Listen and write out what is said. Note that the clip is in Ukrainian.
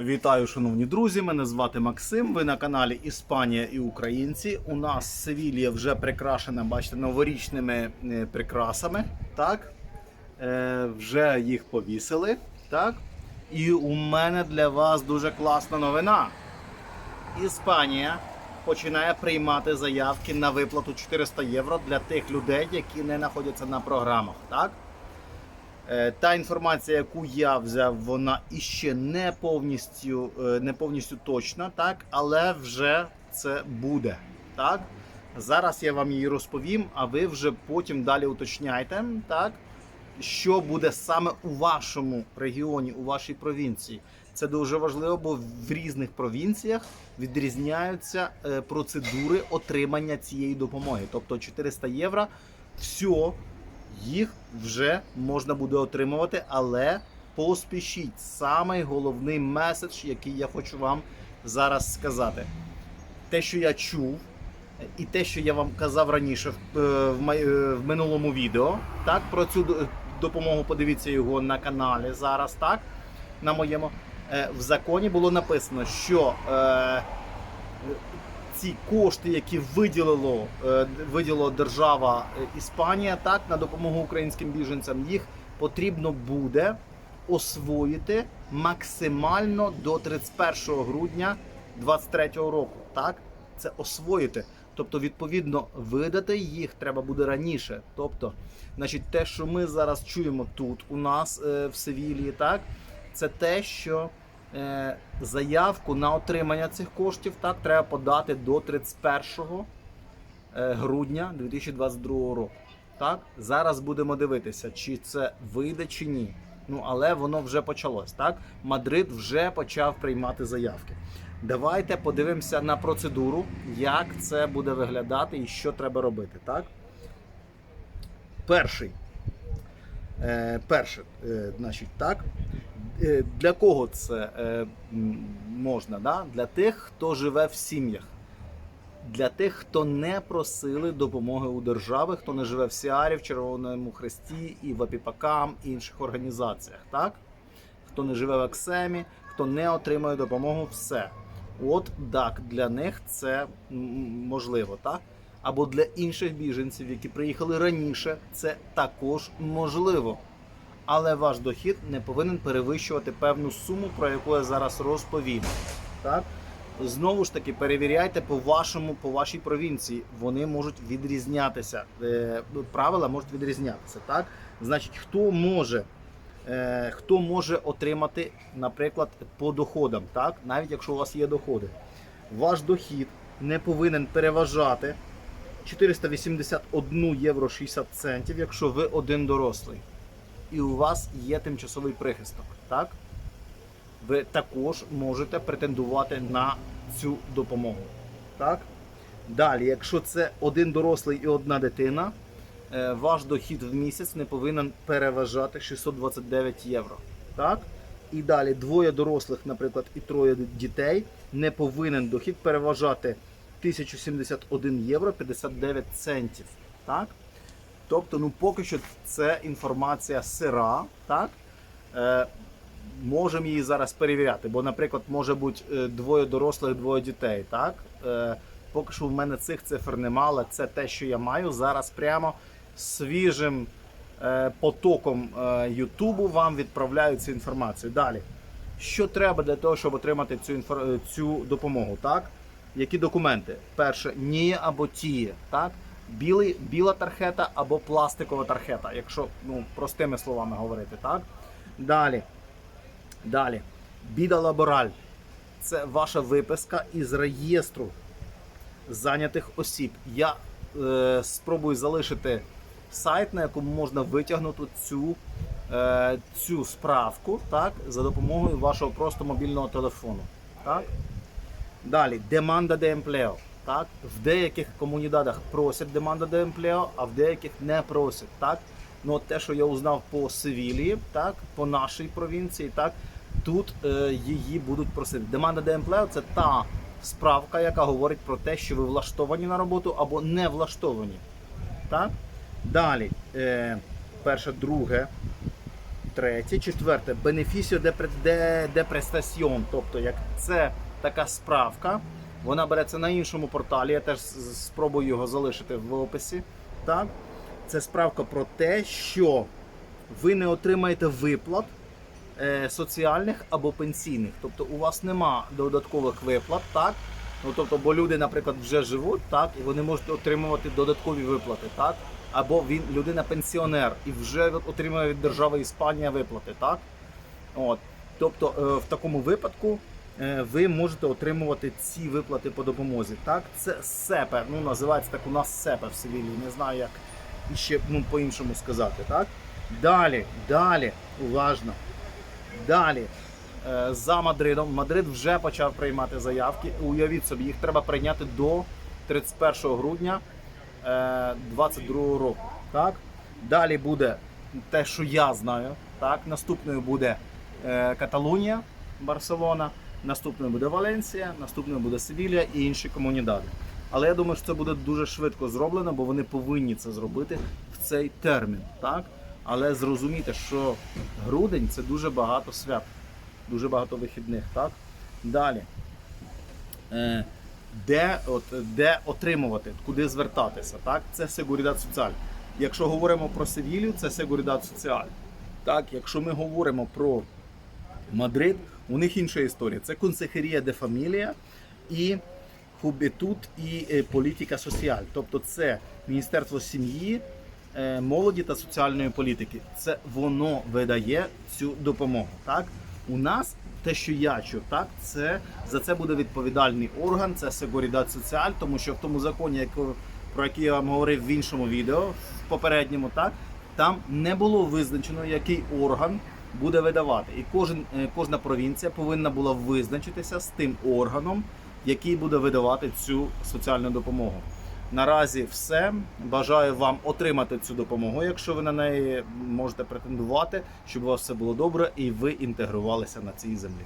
Вітаю, шановні друзі! Мене звати Максим. Ви на каналі Іспанія і Українці. У нас Севілія вже прикрашена, бачите, новорічними е, прикрасами. Так? Е, вже їх повісили. Так? І у мене для вас дуже класна новина. Іспанія починає приймати заявки на виплату 400 євро для тих людей, які не знаходяться на програмах. Так? Е, Та інформація, яку я взяв, вона іще не повністю, е, не повністю точна, так, але вже це буде. Так? Зараз я вам її розповім, а ви вже потім далі уточняйте, так, що буде саме у вашому регіоні, у вашій провінції. Це дуже важливо, бо в різних провінціях відрізняються е, процедури отримання цієї допомоги. Тобто 400 євро, все, їх вже можна буде отримувати, але поспішіть. Самий головний меседж, який я хочу вам зараз сказати. Те, що я чув, і те, що я вам казав раніше в, е, е, минулому відео, так, про цю допомогу, подивіться його на каналі зараз, так, на моєму. Е, В законі було написано, що ці кошти, які виділило, е, виділила держава е, Іспанія, так на допомогу українським біженцям, їх потрібно буде освоїти максимально до 31 грудня 2023 року. Так, це освоїти. Тобто, відповідно, видати їх треба буде раніше. Тобто, значить, те, що ми зараз чуємо тут у нас е, в Севілії, так, це те, що заявку на отримання цих коштів так треба подати до 31 е, грудня 2022 року. Так, зараз будемо дивитися, чи це вийде чи ні. Ну але воно вже почалось. Так, Мадрид вже почав приймати заявки. Давайте подивимося на процедуру, як це буде виглядати і що треба робити. Так, перший. Е, перше, е, значить, так. Е, Для кого це е, можна? Да? Для тих, хто живе в сім'ях. Для тих, хто не просили допомоги у держави, хто не живе в Сіарі, в Червоному Хресті і в Апіпакам, і інших організаціях, так? Хто не живе в Аксемі, хто не отримує допомогу, все. От так, для них це можливо, так? Або для інших біженців, які приїхали раніше, це також можливо. Але ваш дохід не повинен перевищувати певну суму, про яку я зараз розповім. Так? Знову ж таки, перевіряйте по вашому, по вашій провінції. Вони можуть відрізнятися. Е, Правила можуть відрізнятися. Так? Значить, хто може, е, хто може отримати, наприклад, по доходам, так? навіть якщо у вас є доходи. Ваш дохід не повинен переважати 481 євро 60 центів, якщо ви один дорослий. І у вас є тимчасовий прихисток. Так? ви також можете претендувати на цю допомогу. Так? Далі, якщо це один дорослий і одна дитина, е, ваш дохід в місяць не повинен переважати 629 євро. Так? І далі двоє дорослих, наприклад, і троє дітей, не повинен дохід переважати 1071 євро 59 центів. Так? Тобто, ну поки що це інформація сира, так? Е, можемо її зараз перевіряти, бо, наприклад, може бути е, двоє дорослих, двоє дітей. Так? Е, Поки що в мене цих цифр нема, але це те, що я маю. Зараз прямо свіжим е, потоком е, Ютубу вам відправляю цю інформацію. Далі. Що треба для того, щоб отримати цю інфор... цю допомогу? Так? Які документи? Перше, ніє або тіє. Так? Білий, біла тархета або пластикова тархета, якщо ну, простими словами говорити. Так? Далі. Далі. Біда лабораль. Це ваша виписка із реєстру зайнятих осіб. Я е, спробую залишити сайт, на якому можна витягнути цю, е, цю справку так, за допомогою вашого просто мобільного телефону. Так? Далі, деманда де емплео. Так? В деяких комунідадах просять деманда де емплео, а в деяких не просять. Так? Ну, от те, що я узнав по Севілії, так, по нашій провінції, так, тут е, її будуть просити. Деманда де емплео це та справка, яка говорить про те, що ви влаштовані на роботу або не влаштовані. Так? Далі, е, перше, друге, третє. Четверте бенефісіо де, престаціон. Тобто, як це така справка, вона береться на іншому порталі. Я теж спробую його залишити в описі. Так? Це справка про те, що ви не отримаєте виплат е, соціальних або пенсійних. Тобто у вас нема додаткових виплат, так? Ну, тобто, бо люди, наприклад, вже живуть, так, і вони можуть отримувати додаткові виплати, так? Або він людина пенсіонер і вже отримує від держави Іспанія виплати, так? От. Тобто, е, в такому випадку ви можете отримувати ці виплати по допомозі. Так? Це СЕПЕ, ну називається так у нас СЕПЕ в Севілії, не знаю як іще ну, по-іншому сказати. Так? Далі, далі, уважно. Далі. е, За Мадридом. Мадрид вже почав приймати заявки. Уявіть собі, їх треба прийняти до 31 грудня 2022 року. Так? Далі буде те, що я знаю. Так? Наступною буде е, Каталунія, Барселона, наступною буде Валенсія, наступною буде Севілія і інші комунідади. Але я думаю, що це буде дуже швидко зроблено, бо вони повинні це зробити в цей термін. Так? Але зрозумійте, що грудень це дуже багато свят, дуже багато вихідних. Так? Далі. Е, де, от, де отримувати, куди звертатися. Так? Це Сегурідат Соціаль. Якщо говоримо про Севілію, це Сегурідат Соціаль. Так? Якщо ми говоримо про Мадрид, у них інша історія. Це Консехерія де Фамілія і Хубетут і е, Політика Соціаль. Тобто це Міністерство сім'ї, е, молоді та соціальної політики. Це воно видає цю допомогу. Так? У нас те, що я чув, так, це за це буде відповідальний орган, це Сегурідат Соціаль, тому що в тому законі, яко- про який я вам говорив в іншому відео, в попередньому, так, там не було визначено, який орган буде видавати. І кожен, е, кожна провінція повинна була визначитися з тим органом, який буде видавати цю соціальну допомогу. Наразі все. Бажаю вам отримати цю допомогу, якщо ви на неї можете претендувати, щоб у вас все було добре і ви інтегрувалися на цій землі.